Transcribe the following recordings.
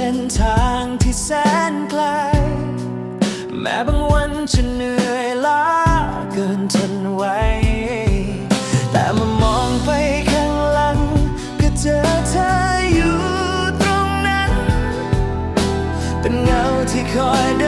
เส้นทางที่แสนไกล แม้บางวันจะเหนื่อยล้าเกินทนไหวแต่มามองไปข้างหลัง ก็เจอเธออยู่ตรงนั้น เป็นเงาที่คอยเดิน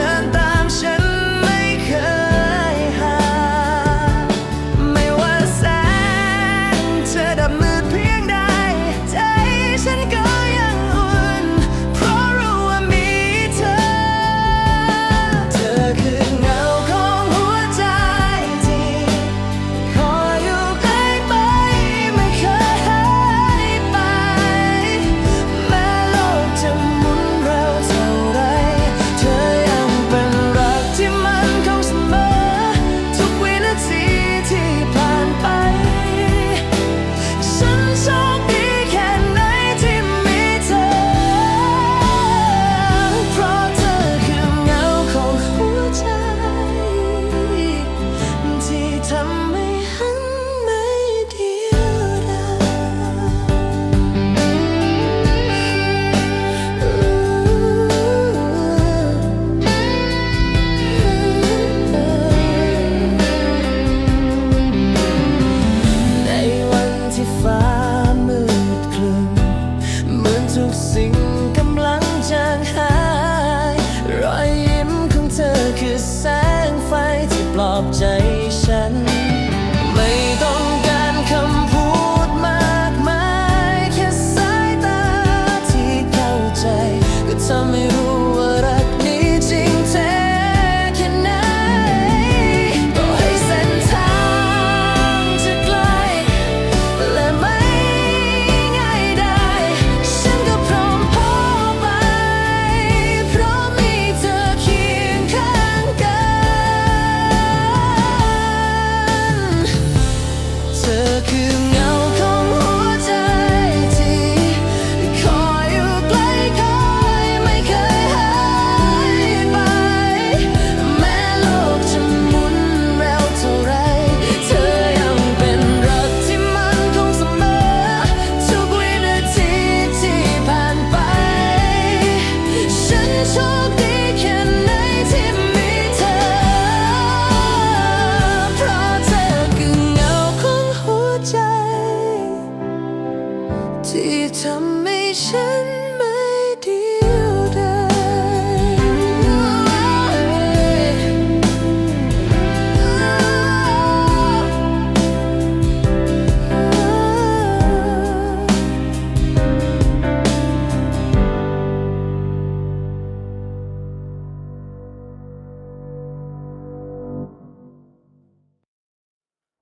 summation